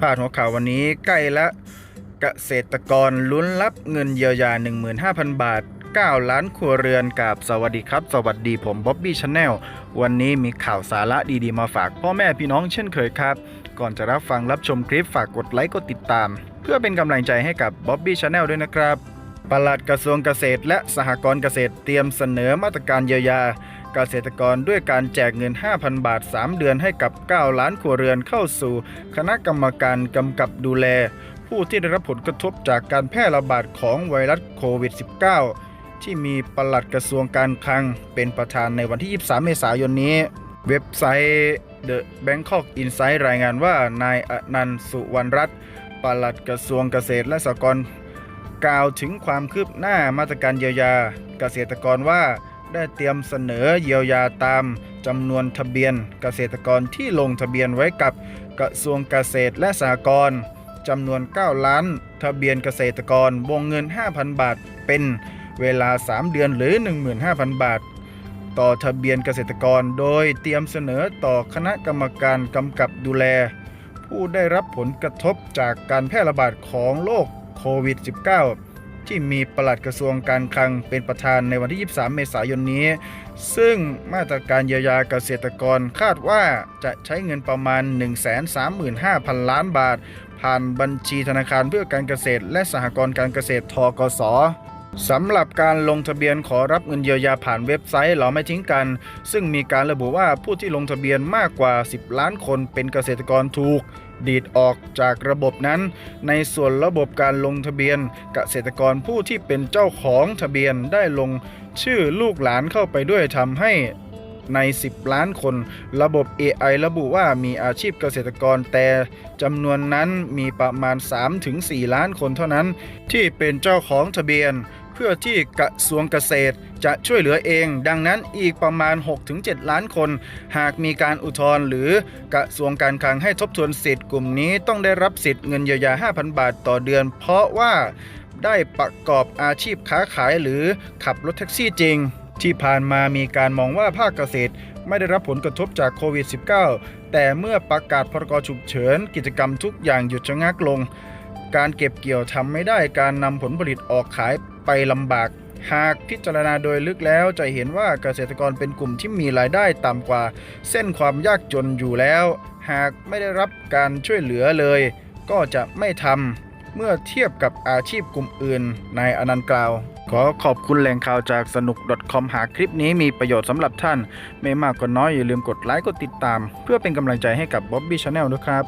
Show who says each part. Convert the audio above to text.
Speaker 1: พาดหัวข่าววันนี้ใกล้ละเกษตรกรลุ้นรับเงินเยียวยา 15,000 บาท 9 ล้านครัวเรือนกับสวัสดีครับ สวัสดีผมบ๊อบบี้ชาแนลวันนี้มีข่าวสาระดีๆมาฝากพ่อแม่พี่น้องเช่นเคยครับ ก่อนจะรับฟังรับชมคลิปฝากกดไลค์กดติดตาม เพื่อเป็นกำลังใจให้กับบ๊อบบี้ชาแนลด้วยนะครับ ปลัดกระทรวงเกษตร และสหกรณ์เกษตรเตรียมเสนอมาตรการเยียวยา เกษตรกรด้วยการแจกเงิน 5,000 บาท 3 เดือนให้กับ 9 ล้านครัวเรือนเข้าสู่ คณะกรรมการกำกับดูแล ผู้ที่ได้รับผลกระทบจากการแพร่ระบาดของไวรัสโควิด -19 ที่มีปลัดกระทรวงการคลัง เป็นประธานในวันที่ 23 เมษายนนี้ เว็บไซต์ The Bangkok Insight รายงานว่านายอนันต์สุวรรณรัตน์ปลัดกระทรวงเกษตรและสหกรณ์ กล่าวถึงความคืบหน้ามาตรการเยียวยาเกษตรกรว่า ได้เตรียมเสนอเยียวยาตามจำนวนทะเบียนเกษตรกรที่ลงทะเบียนไว้กับกระทรวงเกษตรและสหกรณ์จำนวน 9 ล้าน ทะเบียนเกษตรกรวงเงิน 5,000 บาท เป็นเวลา 3 เดือนหรือ 15,000 บาท ต่อทะเบียนเกษตรกรโดยเตรียมเสนอต่อคณะกรรมการกำกับดูแล ผู้ได้รับผลกระทบจากการแพร่ระบาดของโรค โควิด -19 ที่มีปลัดกระทรวงการคลังเป็นประธานในวันที่ 23 เมษายนนี้ ซึ่งมาตรการเยียวยาเกษตรกรคาดว่าจะใช้เงินประมาณ 135,000 ล้านบาท ผ่านบัญชีธนาคารเพื่อการเกษตร และสหกรณ์การเกษตรทกส สำหรับการลงทะเบียนขอรับเงินเยียวยาผ่านเว็บไซต์เราไม่ทิ้งกัน ซึ่งมีการระบุว่าผู้ที่ลงทะเบียนมากกว่า 10 ล้านคนเป็นเกษตรกรถูก ดีดออกจากระบบนั้น ในส่วนระบบการลงทะเบียน เกษตรกรผู้ที่เป็นเจ้าของทะเบียนได้ลงชื่อลูกหลานเข้าไปด้วยทำให้ ใน 10 ล้านคน ระบบ AI ระบุว่ามีอาชีพเกษตรกรแต่จำนวนนั้นมีประมาณ 3-4 ล้านคนเท่านั้น ที่เป็นเจ้าของทะเบียน เพื่อที่กระทรวงเกษตรจะช่วยเหลือเอง ดังนั้นอีกประมาณ 6-7 ล้านคน หากมีการอุทธรณ์หรือกระทรวงการคลังให้ทบทวนสิทธิ์กลุ่มนี้ต้องได้รับสิทธิ์เงินเยียวยา 5,000 บาทต่อเดือน เพราะว่าได้ประกอบอาชีพค้าขายหรือขับรถแท็กซี่จริง ที่ผ่านมามีการมองว่าภาคเกษตรไม่ได้รับผลกระทบจากโควิด -19 แต่เมื่อประกาศพรกฉุกเฉิน กิจกรรมทุกอย่างหยุดชะงักลง การเก็บเกี่ยวทำไม่ได้การนำผลผลิตออกขายไปลำบาก หากพิจารณาโดยลึกแล้วจะเห็นว่าเกษตรกรเป็นกลุ่มที่มีรายได้ต่ำกว่า เส้นความยากจนอยู่แล้ว หากไม่ได้รับการช่วยเหลือเลย ก็จะไม่ทำเมื่อเทียบกับอาชีพกลุ่มอื่นนายอนันต์กล่าว ขอขอบคุณแหล่งข่าวจากสนุก .com หากคลิปนี้มีประโยชน์สำหรับท่าน ไม่มากก็น้อยอย่าลืมกดไลค์กดติดตาม เพื่อเป็นกำลังใจให้กับบ๊อบบี้ชาแนลด้วยครับ